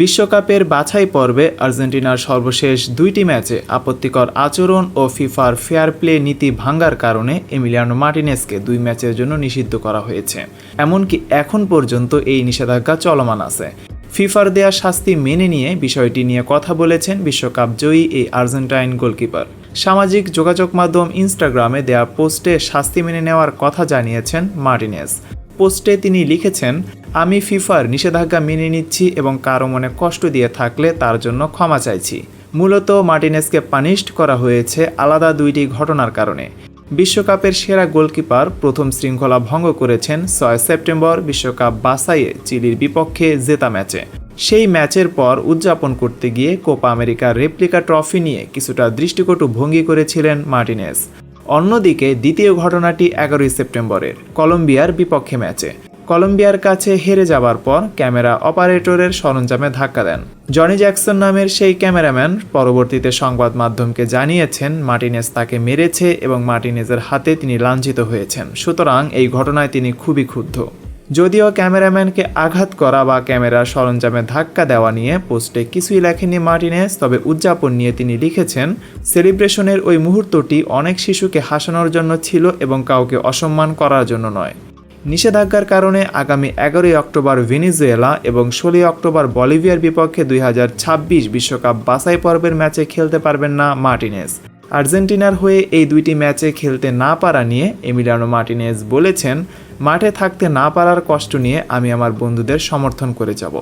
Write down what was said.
বিশ্বকাপের বাছাই পর্বে আর্জেন্টিনার সর্বশেষ দুইটি ম্যাচে আপত্তিকর আচরণ ও ফিফার ফেয়ার প্লে নীতি ভাঙ্গার কারণে এমিলিয়ানো মার্টিনেসকে দুই ম্যাচের জন্য নিষিদ্ধ করা হয়েছে। এমনকি এখন পর্যন্ত এই নিষেধাজ্ঞা চলমান আছে। ফিফার দেয়া শাস্তি মেনে নিয়ে বিষয়টি নিয়ে কথা বলেছেন বিশ্বকাপ জয়ী এই আর্জেন্টাইন গোলকিপার। সামাজিক যোগাযোগ মাধ্যম ইনস্টাগ্রামে দেয়া পোস্টে শাস্তি মেনে নেওয়ার কথা জানিয়েছেন মার্টিনেস। পোস্টে তিনি লিখেছেন আমি ফিফার নিষেধাজ্ঞা মেনে নিচ্ছি এবং কারও মনে কষ্ট দিয়ে থাকলে তার জন্য ক্ষমা চাইছি। মূলত মার্টিনেসকে পানিশড করা হয়েছে আলাদা দুইটি ঘটনার কারণে। বিশ্বকাপের সেরা গোলকিপার প্রথম শৃঙ্খলা ভঙ্গ করেছেন ছয় সেপ্টেম্বর বিশ্বকাপ বাসাইয়ে চিলির বিপক্ষে জেতা ম্যাচে। সেই ম্যাচের পর উদযাপন করতে গিয়ে কোপা আমেরিকার রেপ্লিকা ট্রফি নিয়ে কিছুটা দৃষ্টিকটু ভঙ্গি করেছিলেন মার্টিনেস। অন্যদিকে দ্বিতীয় ঘটনাটি এগারোই সেপ্টেম্বরের কলম্বিয়ার বিপক্ষে ম্যাচে। কলম্বিয়ার কাছে হেরে যাবার পর ক্যামেরা অপারেটরের সরঞ্জামে ধাক্কা দেন। জনি জ্যাকসন নামের সেই ক্যামেরাম্যান পরবর্তীতে সংবাদ মাধ্যমকে জানিয়েছেন, মার্টিনেজ তাকে মেরেছে এবং মার্টিনেজের হাতে তিনি লাঞ্ছিত হয়েছেন। সুতরাং এই ঘটনায় তিনি খুবই ক্ষুব্ধ। যদিও ক্যামেরাম্যানকে আঘাত করা বা ক্যামেরার সরঞ্জামে ধাক্কা দেওয়া নিয়ে পোস্টে কিছুই লেখেননি মার্টিনেস তবে উদযাপন নিয়ে তিনি লিখেছেন, সেলিব্রেশনের ওই মুহূর্তটি অনেক শিশুকে হাসানোর জন্য ছিল এবং কাউকে অসম্মান করার জন্য নয়। নিষেধাজ্ঞার কারণে আগামী এগারোই অক্টোবর ভেনিজুয়েলা এবং ষোলোই অক্টোবর বলিভিয়ার বিপক্ষে দুই বিশ্বকাপ বাছাই পর্বের ম্যাচে খেলতে পারবেন না মার্টিনেস আর্জেন্টিনার হয়ে এই দুইটি ম্যাচে খেলতে না পারা নিয়ে এমিলিয়ানো মার্টিনেজ বলেছেন, মাঠে থাকতে না পারার কষ্ট নিয়ে আমি আমার বন্ধুদের সমর্থন করে যাব।